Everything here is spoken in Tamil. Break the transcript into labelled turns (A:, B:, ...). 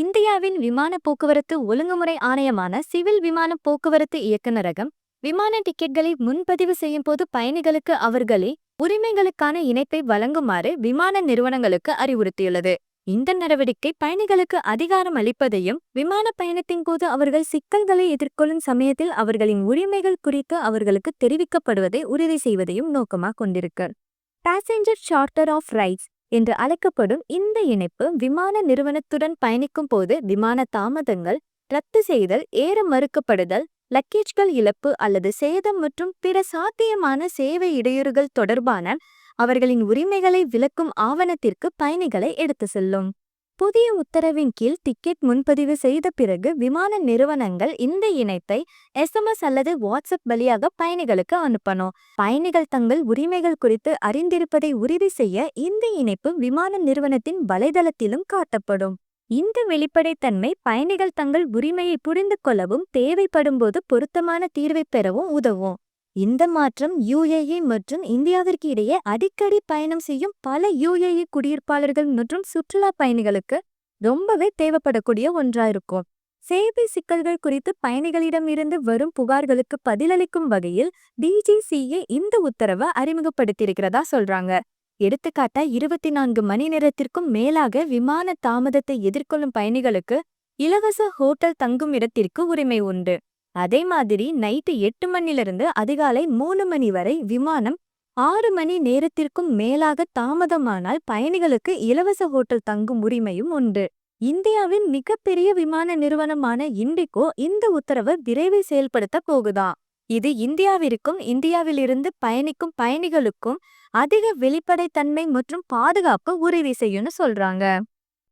A: இந்தியாவின் விமான போக்குவரத்து ஒழுங்குமுறை ஆணையமான சிவில் விமான போக்குவரத்து இயக்குநரகம் விமான டிக்கெட்களை முன்பதிவு செய்யும் போது பயணிகளுக்கு அவர்களே உரிமைகளுக்கான இணைப்பை வழங்குமாறு விமான நிறுவனங்களுக்கு அறிவுறுத்தியுள்ளது. இந்த நடவடிக்கை பயணிகளுக்கு அதிகாரம் அளிப்பதையும் விமான பயணத்தின் போது அவர்கள் சிக்கல்களை எதிர்கொள்ளும் சமயத்தில் அவர்களின் உரிமைகள் குறித்து அவர்களுக்கு தெரிவிக்கப்படுவதை உறுதி செய்வதையும் நோக்கமாக கொண்டிருக்கு. பேசஞ்சர் சார்ட்டர் ஆஃப் ரைட்ஸ் என்று அழைக்கப்படும் இந்த இணைப்பு விமான நிறுவனத்துடன் பயணிக்கும் போது விமான தாமதங்கள் ரத்து செய்தல் ஏற மறுக்கப்படுதல் லக்கேஜ்கள் இழப்பு அல்லது சேதம் மற்றும் பிற சாத்தியமான சேவை இடையூறுகள் தொடர்பான அவர்களின் உரிமைகளை விளக்கும் ஆவணத்திற்கு பயணிகளை எடுத்து செல்லும். புதிய உத்தரவின் கீழ் டிக்கெட் முன்பதிவு செய்த பிறகு விமான நிறுவனங்கள் இந்த இணைப்பை எஸ்எம்எஸ் அல்லது வாட்ஸ்அப் வழியாக பயணிகளுக்கு அனுப்பணும். பயணிகள் தங்கள் உரிமைகள் குறித்து அறிந்திருப்பதை உறுதி செய்ய இந்த இணைப்பு விமான நிறுவனத்தின் வலைதளத்திலும் காட்டப்படும். இந்த வெளிப்படைத்தன்மை பயணிகள் தங்கள் உரிமையை புரிந்து கொள்ளவும் தேவைப்படும்போது பொருத்தமான தீர்வை பெறவும் உதவும். இந்த மாற்றம் யுஏஇ மற்றும் இந்தியாவிற்கு இடையே அடிக்கடி பயணம் செய்யும் பல யுஏஇ குடியிருப்பாளர்கள் மற்றும் சுற்றுலா பயணிகளுக்கு ரொம்பவே தேவைப்படக்கூடிய ஒன்றாயிருக்கும் சேவை சிக்கல்கள் குறித்து பயணிகளிடம் இருந்து வரும் புகார்களுக்கு பதிலளிக்கும் வகையில் டிஜிசிஏ இந்த உத்தரவை அறிமுகப்படுத்தியிருக்கிறதா சொல்றாங்க. எடுத்துக்காட்டா இருபத்தி நான்கு மணி நேரத்திற்கும் மேலாக விமான தாமதத்தை எதிர்கொள்ளும் பயணிகளுக்கு இலவச ஹோட்டல் தங்கும் இடத்திற்கு உரிமை உண்டு. அதே மாதிரி நைட்டு எட்டு மணிலிருந்து அதிகாலை மூணு மணி வரை விமானம் ஆறு மணி நேரத்திற்கும் மேலாக தாமதமானால் பயணிகளுக்கு இலவச ஹோட்டல் தங்கும் உரிமையும் உண்டு. இந்தியாவின் மிகப்பெரிய விமான நிறுவனமான இண்டிகோ இந்த உத்தரவை விரைவில் செயல்படுத்த போகுதா? இது இந்தியாவிற்கும் இந்தியாவிலிருந்து பயணிக்கும் பயணிகளுக்கும் அதிக வெளிப்படைத்தன்மை மற்றும் பாதுகாப்பு உறுதி செய்யும்னு சொல்றாங்க.